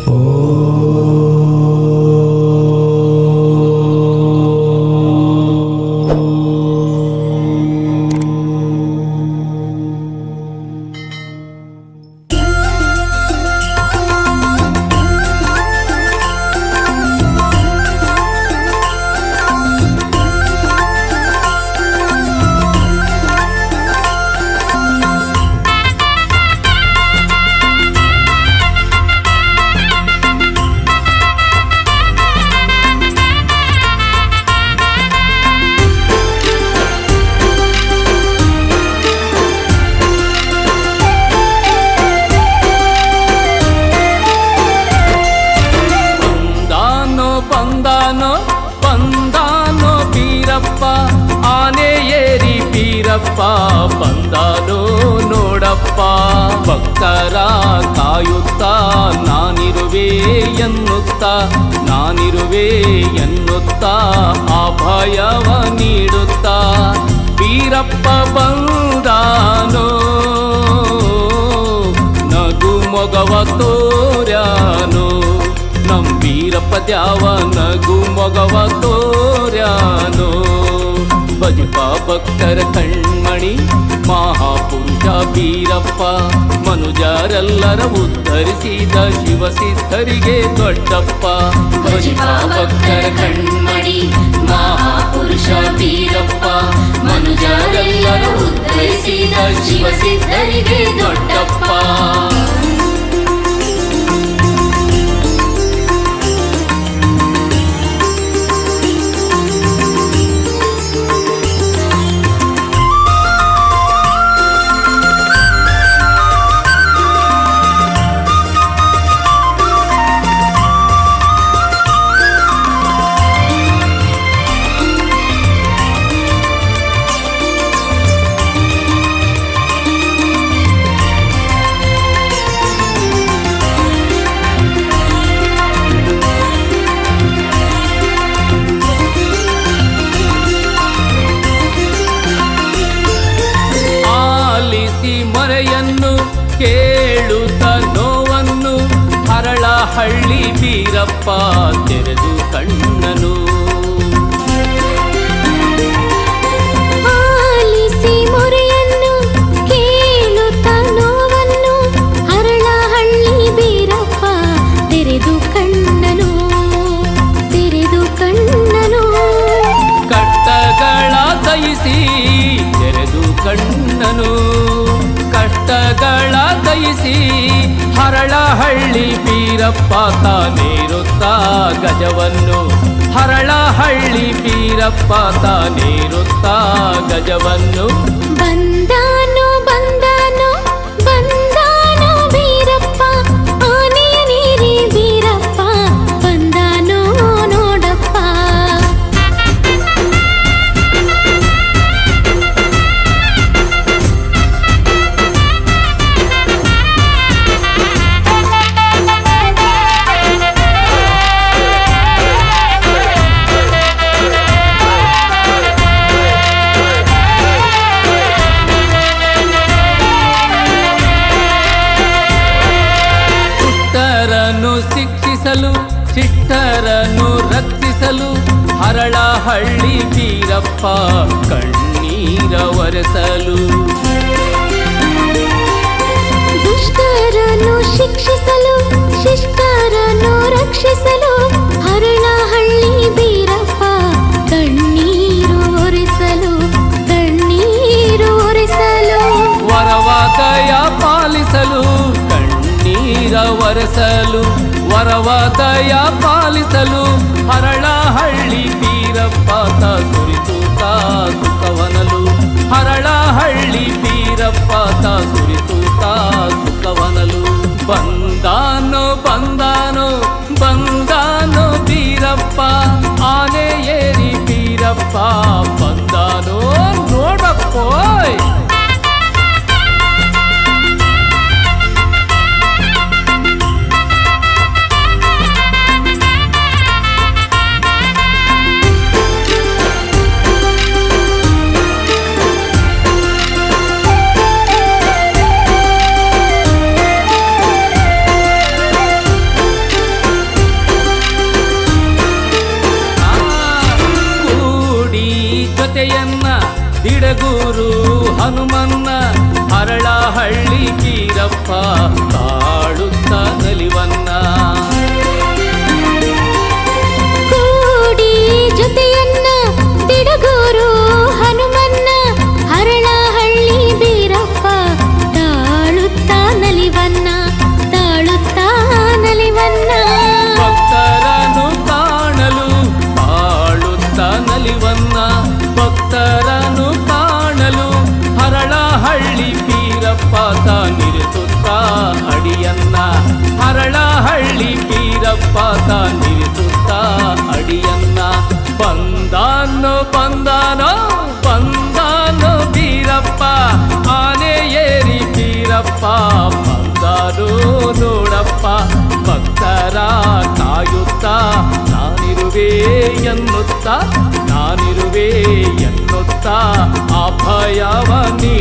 ಬಂದಾನೋ ಬಂದಾನೋ ನೋಡಪ್ಪ. ಭಕ್ತರ ಕಾಯುತ್ತಾ ನಾನಿರುವೆ ಎನ್ನುತ್ತಾ ನಾನಿರುವೆ ಎನ್ನುತ್ತಾ ಅಭಯವ ನೀಡುತ್ತಾ. ಬೀರಪ್ಪ ಬಂದಾನೋ, ನಗು ಮೊಗವ ತೋರ್ಯಾನು. ನಮ್ ವೀರಪ್ಪ ದ್ಯಾವ ನಗು ಮೊಗವ ತೋರ್ಯಾನು. ಭಜಪ ಭಕ್ತರ ಕಣ್ಮಣಿ ಮಹಾಪುರುಷ ವೀರಪ್ಪ ಮನುಜರೆಲ್ಲರ ಉದ್ಧರಿಸಿದ ಶಿವಸಿದ್ಧರಿಗೆ ದೊಡ್ಡಪ್ಪ. ಭಕ್ತರ ಕಣ್ಮಣಿ ಮಹಾಪುರುಷ ವೀರಪ್ಪ ಮನುಜರೆಲ್ಲರ ಉದ್ಧರಿಸಿದ ಶಿವಸಿದ್ಧರಿಗೆ ಕೇಳುತ್ತ ನೋವನ್ನು ಹರಳ ಹಳ್ಳಿ ಬೀರಪ್ಪ ಹರಳ ಹಳ್ಳಿ ಬೀರಪ್ಪ ತಾನೇರುತ್ತ ಗಜವನ್ನು. ಹರಳ ಹಳ್ಳಿ ಬೀರಪ್ಪ ತಾನೇರುತ್ತ ಗಜವನ್ನು. ಬಂದಾನೋ ಹರಳ ಹಳ್ಳಿ ಬೀರಪ್ಪ ಕಣ್ಣೀರ ಒರೆಸಲು. ದುಷ್ಟರನ್ನು ಶಿಕ್ಷಿಸಲು ಶಿಷ್ಟರನ್ನು ರಕ್ಷಿಸಲು ಹರಳಹಳ್ಳಿ ಬೀರಪ್ಪ ಕಣ್ಣೀರು ಒರೆಸಲು ಕಣ್ಣೀರು ಒರೆಸಲು. ವರವಾದಯ ಪಾಲಿಸಲು ಕಣ್ಣೀರ ಒರೆಸಲು. ವರವಾದಯ ಪಾಲಿಸಲು ಹರಳ ಹಳ್ಳಿ ಬೀರಪ್ಪ ತ ಸುರಿಸುತ್ತ ಕವನಲು ಹರಳ ಹಳ್ಳಿ ತ ಸುರಿಸುತ್ತ ಮಾತೆಯನ್ನ ಇಡಗೂರು ಹನುಮನ್ನ ಹರಳಹಳ್ಳಿ ಕೀರಪ್ಪ ಕಾಡುತ್ತ ನಲಿವನ್ನ ಬೀರಪ್ಪ ತಾನಿರಿಸುತ್ತ ಅಡಿಯನ್ನ ಬಂದಾನೋ ಬಂದಾನೋ ಬಂದಾನೋ ಬೀರಪ್ಪ ಆನೆ ಏರಿ ಬೀರಪ್ಪ ಬಂದಾನೋ ನೋಡಪ್ಪ ಭಕ್ತರ ಕಾಯುತ್ತ ನಾನಿರುವೆ ಎನ್ನುತ್ತ ನಾನಿರುವೆ ಎನ್ನುತ್ತ ಅಭಯವ ನೀ